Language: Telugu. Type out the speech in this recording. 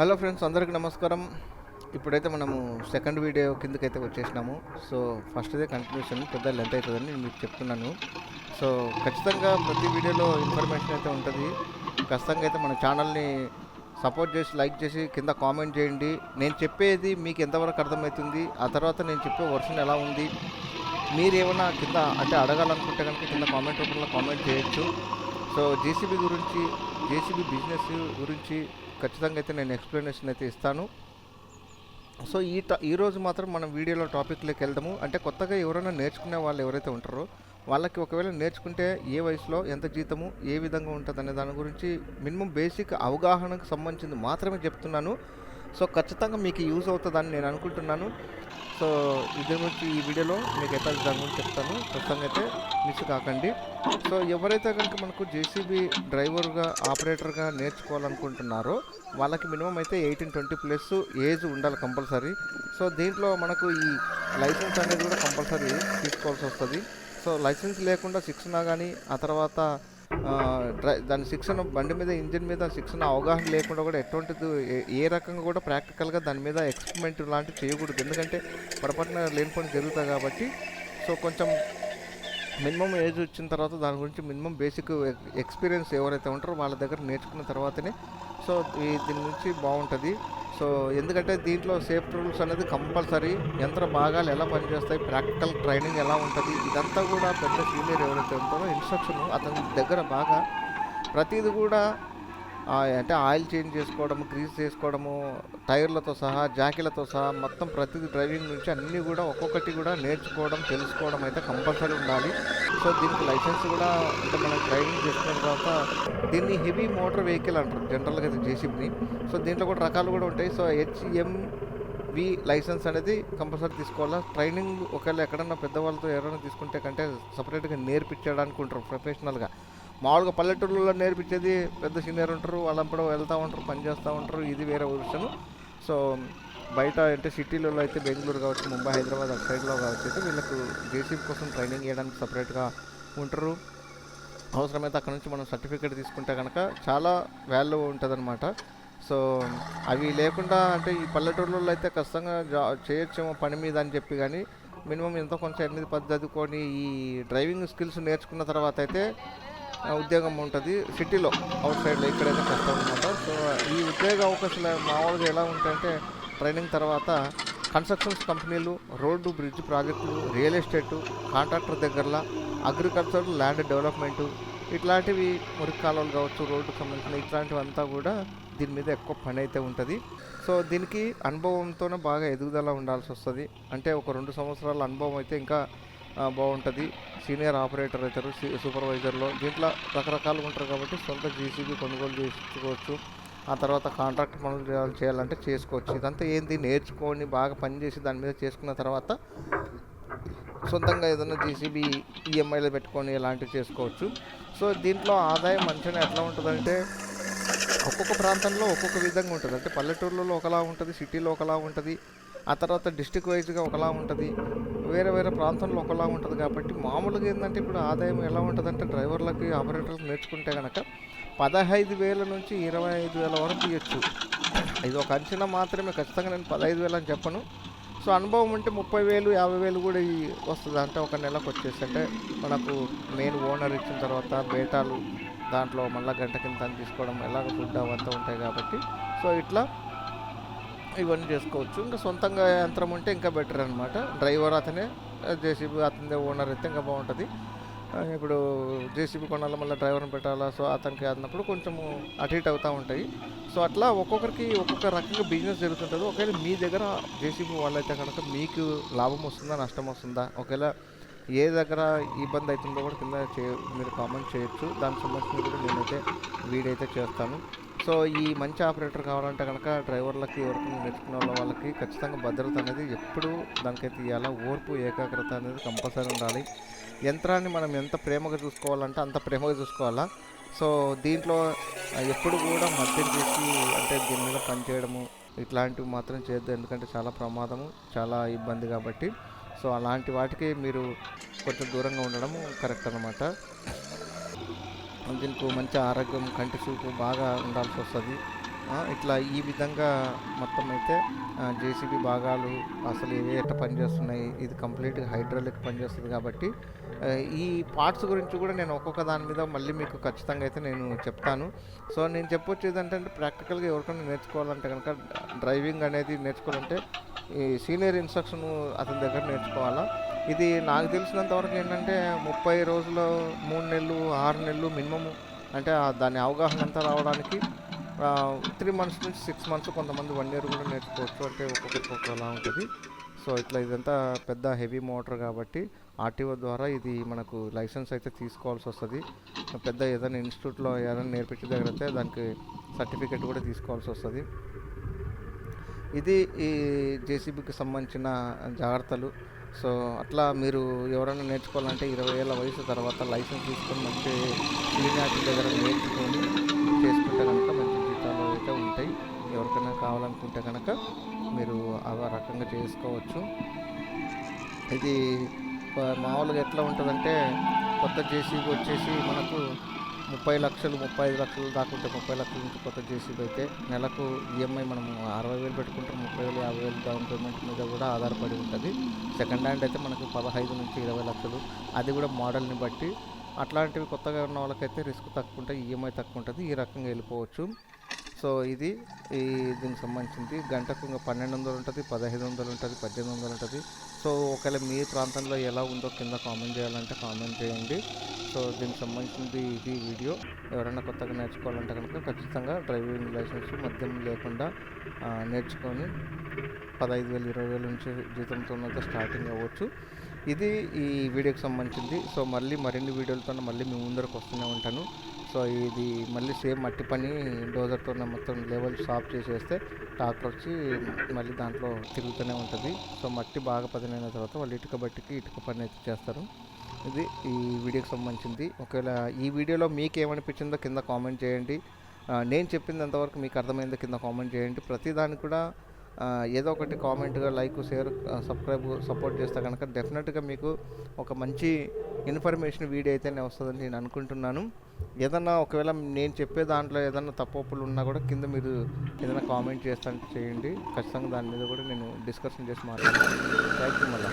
హలో ఫ్రెండ్స్ అందరికీ నమస్కారం. ఇప్పుడైతే మనము సెకండ్ వీడియో కిందకైతే వచ్చేసినాము. సో ఫస్ట్దే కంటిన్యూషన్ పెద్ద లెంత్ అవుతుందని నేను మీకు చెప్తున్నాను. సో ఖచ్చితంగా ప్రతి వీడియోలో ఇన్ఫర్మేషన్ అయితే ఉంటుంది. ఖచ్చితంగా అయితే మన ఛానల్ని సపోర్ట్ చేసి లైక్ చేసి కింద కామెంట్ చేయండి. నేను చెప్పేది మీకు ఎంతవరకు అర్థమవుతుంది ఆ తర్వాత నేను చెప్పే వర్షన్ ఎలా ఉంది మీరు ఏమైనా కింద అంటే అడగాలనుకుంటే కనుక కింద కామెంట్ రూపంలో కామెంట్ చేయొచ్చు. సో జేసీబీ గురించి జేసీబీ బిజినెస్ గురించి ఖచ్చితంగా అయితే నేను ఎక్స్ప్లెనేషన్ అయితే ఇస్తాను. సో ఈ ట- ఈ రోజు మాత్రం మనం వీడియోలో టాపిక్లోకి వెళ్దాము. అంటే కొత్తగా ఎవరైనా నేర్చుకునే వాళ్ళు ఎవరైతే ఉంటారో వాళ్ళకి ఒకవేళ నేర్చుకుంటే ఏ వయసులో ఎంత జీతము ఏ విధంగా ఉంటుంది అనే దాని గురించి మినిమం బేసిక్ అవగాహనకు సంబంధించింది మాత్రమే చెప్తున్నాను. సో ఖచ్చితంగా మీకు యూజ్ అవుతుందని నేను అనుకుంటున్నాను. సో ఇది గురించి ఈ వీడియోలో మీకు అయితే దాని గురించి చెప్తాను. ఖచ్చితంగా అయితే మిస్ కాకండి. సో ఎవరైతే కనుక మనకు జేసీబీ డ్రైవర్గా ఆపరేటర్గా నేర్చుకోవాలనుకుంటున్నారో వాళ్ళకి మినిమం అయితే ఎయిటీన్ ట్వంటీ ప్లస్ ఏజ్ ఉండాలి కంపల్సరీ. సో దీంట్లో మనకు ఈ లైసెన్స్ అనేది కూడా కంపల్సరీ తీసుకోవాల్సి వస్తుంది. సో లైసెన్స్ లేకుండా శిక్షణ కానీ ఆ తర్వాత దాని శిక్షణ బండి మీద ఇంజిన్ మీద శిక్షణ అవగాహన లేకుండా కూడా ఎటువంటిది ఏ- రకంగా కూడా ప్రాక్టికల్గా దాని మీద ఎక్స్పెరిమెంట్ లాంటివి చేయకూడదు. ఎందుకంటే పొరపాటున లేని పని జరుగుతాయి కాబట్టి సో కొంచెం మినిమం ఏజ్ వచ్చిన తర్వాత దాని గురించి మినిమం బేసిక్ ఎక్స్పీరియన్స్ ఎవరైతే ఉంటారో వాళ్ళ దగ్గర నేర్చుకున్న తర్వాతనే సో దీని నుంచి బాగుంటుంది. సో ఎందుకంటే దీంట్లో సేఫ్టీ రూల్స్ అనేది కంపల్సరీ. యంత్ర భాగాలు ఎలా పనిచేస్తాయి ప్రాక్టికల్ ట్రైనింగ్ ఎలా ఉంటుంది ఇదంతా కూడా పెద్ద సీనియర్ ఎవరైతే ఉంటారో ఇన్స్ట్రక్షన్ అతని దగ్గర బాగా ప్రతిది కూడా అంటే ఆయిల్ చేంజ్ చేసుకోవడము గ్రీస్ చేసుకోవడము టైర్లతో సహా జాకీలతో సహా మొత్తం ప్రతిదీ డ్రైవింగ్ నుంచి అన్నీ కూడా ఒక్కొక్కటి కూడా నేర్చుకోవడం తెలుసుకోవడం అయితే కంపల్సరీ ఉండాలి. సో దీనికి లైసెన్స్ కూడా అంటే మనం డ్రైవింగ్ చేసుకున్న తర్వాత దీన్ని హెవీ మోటార్ వెహికల్ అంటారు జనరల్గా ఇది జేసీబీని. సో దీంట్లో కూడా రకాలు కూడా ఉంటాయి. So H M V licence అనేది కంపల్సరీ తీసుకోవాలా? ట్రైనింగ్ ఒకవేళ ఎక్కడన్నా పెద్దవాళ్ళతో ఎవరైనా తీసుకుంటే కంటే సపరేట్గా నేర్పించడానికి ఉంటారు ప్రొఫెషనల్గా. మామూలుగా పల్లెటూళ్ళలో నేర్పించేది పెద్ద సీనియర్ ఉంటారు వాళ్ళప్పుడు వెళ్తూ ఉంటారు పని చేస్తూ ఉంటారు. ఇది వేరే విషయం. సో బయట అంటే సిటీలలో అయితే బెంగళూరు కావచ్చు ముంబై హైదరాబాద్ అటు సైడ్లో కావచ్చు అయితే వీళ్ళకు జేసీబీ కోసం ట్రైనింగ్ చేయడానికి సపరేట్గా ఉంటారు. అవసరమైతే అక్కడ నుంచి మనం సర్టిఫికేట్ తీసుకుంటే కనుక చాలా వాల్యూ ఉంటుందన్నమాట. సో అవి లేకుండా అంటే ఈ పల్లెటూళ్ళలో అయితే ఖచ్చితంగా జా చేయొచ్చేమో పని మీద అని చెప్పి కానీ మినిమం ఎంతో కొంచెం ఎనిమిది పది చదువుకొని ఈ డ్రైవింగ్ స్కిల్స్ నేర్చుకున్న తర్వాత అయితే ఉద్యోగం ఉంటుంది సిటీలో అవుట్ సైడ్లో ఇక్కడైతే కష్టం అనమాట సో ఈ ఉద్యోగ అవకాశాలు మామూలుగా ఎలా ఉంటాయంటే ట్రైనింగ్ తర్వాత కన్స్ట్రక్షన్స్ కంపెనీలు రోడ్డు బ్రిడ్జ్ ప్రాజెక్టులు రియల్ ఎస్టేటు కాంట్రాక్టర్ దగ్గరలో అగ్రికల్చర్ ల్యాండ్ డెవలప్మెంటు ఇట్లాంటివి మురికి కాలువలు కావచ్చు రోడ్డుకు సంబంధించిన ఇట్లాంటివంతా కూడా దీని మీద ఎక్కువ పని అయితే ఉంటుంది. సో దీనికి అనుభవంతోనే బాగా ఎదుగుదల ఉండాల్సి వస్తుంది అంటే ఒక రెండు సంవత్సరాల అనుభవం అయితే ఇంకా బాగుంటుంది. సీనియర్ ఆపరేటర్ అవుతారు సూపర్వైజర్లో. దీంట్లో రకరకాలు ఉంటారు కాబట్టి సొంత జీసీబీ కొనుగోలు చేసుకోవచ్చు. ఆ తర్వాత కాంట్రాక్ట్ పనులు చేయాలంటే చేసుకోవచ్చు. ఇదంతా ఏంది? నేర్చుకొని బాగా పనిచేసి దాని మీద చేసుకున్న తర్వాత సొంతంగా ఏదైనా జీసీబీ ఈఎంఐలో పెట్టుకొని ఇలాంటివి చేసుకోవచ్చు. సో దీంట్లో ఆదాయం మంచిగా ఎట్లా ఉంటుందంటే ఒక్కొక్క ప్రాంతంలో ఒక్కొక్క విధంగా ఉంటుంది. అంటే పల్లెటూర్లలో ఒకలా ఉంటుంది సిటీలో ఒకలా ఉంటుంది. ఆ తర్వాత డిస్టిక్ వైజ్గా ఒకలా ఉంటుంది. వేరే వేరే ప్రాంతంలో ఒకలా ఉంటుంది కాబట్టి మామూలుగా ఏంటంటే ఇప్పుడు ఆదాయం ఎలా ఉంటుందంటే డ్రైవర్లకి ఆపరేటర్లకు నేర్చుకుంటే కనుక పదహైదు వేల నుంచి ఇరవై ఐదు వేల వరకు ఇవ్వచ్చు ఇది ఒక అంచనా మాత్రమే ఖచ్చితంగా నేను పదహైదు వేలు అని చెప్పను. సో అనుభవం ఉంటే ముప్పై వేలు యాభై వేలు కూడా వస్తుంది. అంటే ఒక నెలకు వచ్చేసి అంటే మనకు మెయిన్ ఓనర్ ఇచ్చిన తర్వాత బేటాలు దాంట్లో మళ్ళీ గంట కింద తీసుకోవడం ఎలాగ ఫుడ్ అవంతా ఉంటాయి కాబట్టి. సో ఇట్లా ఇవన్నీ చేసుకోవచ్చు. ఇంకా సొంతంగా యంత్రం ఉంటే ఇంకా బెటర్ అనమాట డ్రైవర్ అతనే జేసీబీ అతనిదే ఓనర్ అయితే ఇంకా బాగుంటుంది. ఇప్పుడు జేసీబీ కొనాలి మళ్ళీ డ్రైవర్ని పెట్టాలా సో అతనికి అన్నప్పుడు కొంచెము అటు ఇటు అవుతూ ఉంటాయి. సో అట్లా ఒక్కొక్కరికి ఒక్కొక్క రకంగా బిజినెస్ జరుగుతుంటుంది. ఒకవేళ మీ దగ్గర జేసీబీ వాళ్ళైతే కనుక మీకు లాభం వస్తుందా నష్టం వస్తుందా? ఒకవేళ ఏ దగ్గర ఇబ్బంది అవుతుందో కూడా కింద చే మీరు కామెంట్ చేయొచ్చు. దానికి సంబంధించిన కూడా నేనైతే వీడియో అయితే చేస్తాను. సో ఈ మంచి ఆపరేటర్ కావాలంటే కనుక డ్రైవర్లకి ఎవరికి నేర్చుకున్న వాళ్ళకి ఖచ్చితంగా భద్రత అనేది ఎప్పుడూ దానికైతే ఇవ్వాలా ఓర్పు ఏకాగ్రత అనేది కంపల్సరీ ఉండాలి. యంత్రాన్ని మనం ఎంత ప్రేమగా చూసుకోవాలంటే అంత ప్రేమగా చూసుకోవాలా. సో దీంట్లో ఎప్పుడు కూడా మద్యం చేసి అంటే దీని మీద పనిచేయడము ఇట్లాంటివి మాత్రం చేయొద్దు. ఎందుకంటే చాలా ప్రమాదము చాలా ఇబ్బంది కాబట్టి. సో అలాంటి వాటికి మీరు కొంచెం దూరంగా ఉండడం కరెక్ట్ అనమాట దీనికి మంచి ఆరోగ్యం కంటి చూపు బాగా ఉండాల్సి వస్తుంది. ఇట్లా ఈ విధంగా మొత్తం అయితే జేసీబీ భాగాలు అసలు ఏవి ఎట్ట పనిచేస్తున్నాయి ఇది కంప్లీట్గా హైడ్రాలిక్ పనిచేస్తుంది కాబట్టి ఈ పార్ట్స్ గురించి కూడా నేను ఒక్కొక్క దాని మీద మళ్ళీ మీకు ఖచ్చితంగా అయితే నేను చెప్తాను. సో నేను చెప్పొచ్చేది ఏంటంటే ప్రాక్టికల్గా ఎవరికైనా నేర్చుకోవాలంటే కనుక డ్రైవింగ్ అనేది నేర్చుకోవాలంటే ఈ సీనియర్ ఇన్స్ట్రక్షన్ అతని దగ్గర నేర్చుకోవాలా? ఇది నాకు తెలిసినంతవరకు ఏంటంటే ముప్పై రోజులు మూడు నెలలు ఆరు నెలలు మినిమము అంటే దాని అవగాహన అంతా రావడానికి త్రీ మంత్స్ నుంచి సిక్స్ మంత్స్ కొంతమంది వన్ ఇయర్ కూడా నేర్చుకోవచ్చు అంటే ఒక్కొక్కరికి ఒకలా ఉంటుంది. సో ఇట్లా ఇదంతా పెద్ద హెవీ మోటార్ కాబట్టి ఆర్టీఓ ద్వారా ఇది మనకు లైసెన్స్ అయితే తీసుకోవాల్సి వస్తుంది. పెద్ద ఏదైనా ఇన్స్టిట్యూట్లో ఏదైనా నేర్పించే దగ్గర అయితే దానికి సర్టిఫికేట్ కూడా తీసుకోవాల్సి వస్తుంది. ఇది ఈ జేసీబీకి సంబంధించిన జాగ్రత్తలు. సో అట్లా మీరు ఎవరైనా నేర్చుకోవాలంటే ఇరవై ఏళ్ళ వయసు తర్వాత లైసెన్స్ తీసుకొని మంచి సీనియారిటీ దగ్గర నేర్చుకొని చేసుకుంటే కనుక మంచి జీతాలు అయితే ఉంటాయి. ఎవరికైనా కావాలనుకుంటే కనుక మీరు ఆ రకంగా చేసుకోవచ్చు. ఇది మామూలుగా ఎట్లా ఉంటుందంటే కొత్త జేసీబీ వచ్చేసి మనకు ముప్పై లక్షలు ముప్పై ఐదు లక్షలు దాకా ఉంటే ముప్పై లక్షల నుంచి కొత్త జేసీబీ అయితే నెలకు ఈఎంఐ మనం అరవై వేలు పెట్టుకుంటాం ముప్పై వేలు యాభై వేలు డౌన్ పేమెంట్ మీద కూడా ఆధారపడి ఉంటుంది. సెకండ్ హ్యాండ్ అయితే మనకు పదహైదు నుంచి ఇరవై లక్షలు. అది కూడా మోడల్ని బట్టి అట్లాంటివి కొత్తగా ఉన్న వాళ్ళకైతే రిస్క్ తక్కువ ఉంటుంది ఈఎంఐ తక్కువ ఉంటుంది. ఈ రకంగా వెళ్ళిపోవచ్చు. సో ఇది ఈ దీనికి సంబంధించింది గంటకు ఇంకా పన్నెండు వందలు ఉంటుంది పదహైదు వందలు ఉంటుంది పద్దెనిమిది వందలు ఉంటుంది. సో ఒకవేళ మీ ప్రాంతంలో ఎలా ఉందో కింద కామెంట్ చేయాలంటే కామెంట్ చేయండి. సో దీనికి సంబంధించింది ఇది వీడియో. ఎవరైనా కొత్తగా నేర్చుకోవాలంటే కనుక ఖచ్చితంగా డ్రైవింగ్ లైసెన్స్ మద్యం లేకుండా నేర్చుకొని పదహైదు వేలు ఇరవై వేల నుంచి జీతంతో స్టార్టింగ్ అవ్వచ్చు. ఇది ఈ వీడియోకి సంబంధించింది. సో మళ్ళీ మరిన్ని వీడియోలతో మళ్ళీ మీ ముందరకు వస్తూనే ఉంటాను. సో ఇది మళ్ళీ సేమ్ మట్టి పని డోజర్తో మొత్తం లెవెల్ సాఫ్ చేసేస్తే ట్రాక్టర్ వచ్చి మళ్ళీ దాంట్లో తిరుగుతూనే ఉంటుంది. సో మట్టి బాగా పదినైన తర్వాత వాళ్ళు ఇటుక బట్టికి ఇటుక పని అయితే చేస్తారు. ఇది ఈ వీడియోకి సంబంధించింది. ఒకవేళ ఈ వీడియోలో మీకు ఏమనిపించిందో కింద కామెంట్ చేయండి. నేను చెప్పింది ఎంతవరకు మీకు అర్థమైందో కింద కామెంట్ చేయండి. ప్రతిదానికి కూడా ఏదో ఒకటి కామెంట్గా లైక్ షేర్ సబ్స్క్రైబ్ సపోర్ట్ చేస్తే కనుక డెఫినెట్గా మీకు ఒక మంచి ఇన్ఫర్మేషన్ వీడియో అయితేనే వస్తుందని నేను అనుకుంటున్నాను. ఏదన్నా ఒకవేళ నేను చెప్పే దాంట్లో ఏదన్నా తప్పులు ఉన్నా కూడా కింద మీరు ఏదైనా కామెంట్ చేస్తా చేయండి. ఖచ్చితంగా దాని మీద కూడా నేను డిస్కషన్ చేసి మాట్లాడతాను. థ్యాంక్ యూ మళ్ళీ.